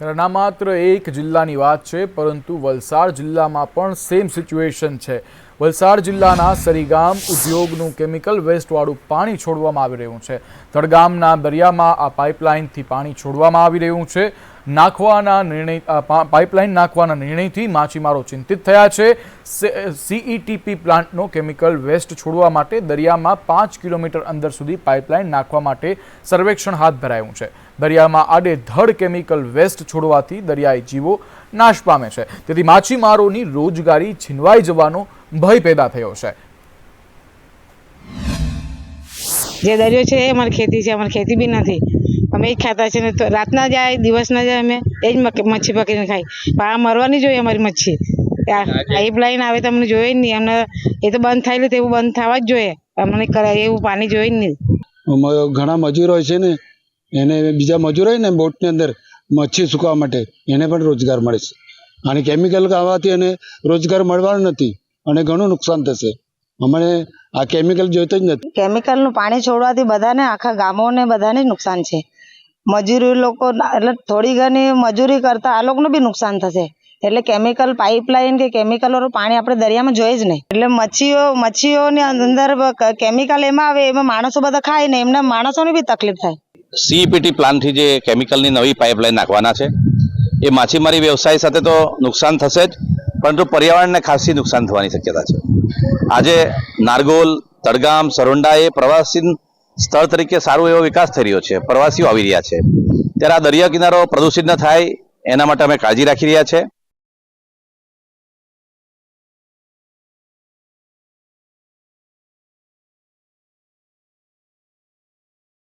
ના માત્ર એક જિલ્લાની વાત છે પરંતુ વલસાડ જિલ્લામાં પણ સેમ સિચ્યુએશન છે. વલસાડ જિલ્લાના સરીગામ ઉદ્યોગનું કેમિકલ વેસ્ટવાળું પાણી છોડવામાં આવી રહ્યું છે. તળગામના દરિયામાં આ પાઇપલાઇનથી પાણી છોડવામાં આવી રહ્યું છે. નાખવાના નિર્ણય પાઇપલાઇન નાખવાના નિર્ણયથી માછીમારો ચિંતિત થયા છે. સીઈટીપી પ્લાન્ટનો કેમિકલ વેસ્ટ છોડવા માટે દરિયામાં પાંચ કિલોમીટર અંદર સુધી પાઇપલાઇન નાખવા માટે સર્વેક્ષણ હાથ ધરાયું છે. દરિયામાં આડેધડ કેમિકલ વેસ્ટ છોડવાથી દરિયાઈ જીવો નાશ પામે છે. તેથી માછીમારોની રોજગારી છીનવાઈ જવાનો ભય પેદા થયો છે. જે દરિયો છે એ અમારી ખેતી છે અમારી ખેતી બી નથી. અમે એ જ ખાતા છે ને તો રાતના જાય દિવસના જાય અમે એ જ મક- મચ્છી પકડીને ખાઈ. પણ આ મરવાની જોઈએ અમારી મચ્છી. પાઇપલાઇન આવે તો અમને જોઈએ જ નહીં. અમને એ તો બંધ થાય તો એવું બંધ થવા જ જોઈએ. અમને કરાય એવું પાણી જોઈએ જ નહીં. ઘણા મજૂરો હોય છે ને એને બીજા મજૂરો હોય ને બોટની અંદર મચ્છી સુકવા માટે એને પણ રોજગાર મળે છે. અને કેમિકલ આવવાથી એને રોજગાર મળવાનો નથી. અને ઘણું નુકસાન થશે. અમને આ કેમિકલ જોઈતો જ નથી. કેમિકલનું પાણી છોડવાથી બધાને આખા ગામોને બધાને નુકસાન છે. મજૂરી લોકો એટલે થોડી ઘણી મજૂરી કરતા આ લોકોને બી નુકસાન થશે. એટલે કેમિકલ પાઇપલાઇન કે કેમિકલવાળું પાણી આપણે દરિયામાં જોઈએ જ નહીં. એટલે મચ્છીઓ મચ્છીઓની અંદર કેમિકલ એમાં આવે એમાં માણસો બધા ખાય ને એમના માણસોને બી તકલીફ થાય. સીઈપીટી પ્લાન્ટથી જે કેમિકલની નવી પાઇપલાઇન નાખવાના છે એ માછીમારી વ્યવસાય સાથે તો નુકસાન થશે જ. પરંતુ પર્યાવરણને ખાસી નુકસાન થવાની શક્યતા છે. આજે નારગોલ તડગામ સરોંડા એ પ્રવાસી સ્થળ તરીકે સારો એવો વિકાસ થઈ રહ્યો છે. પ્રવાસીઓ આવી રહ્યા છે. ત્યારે આ દરિયા કિનારો પ્રદૂષિત ન થાય, એના માટે અમે કાળજી રાખી રહ્યા છે.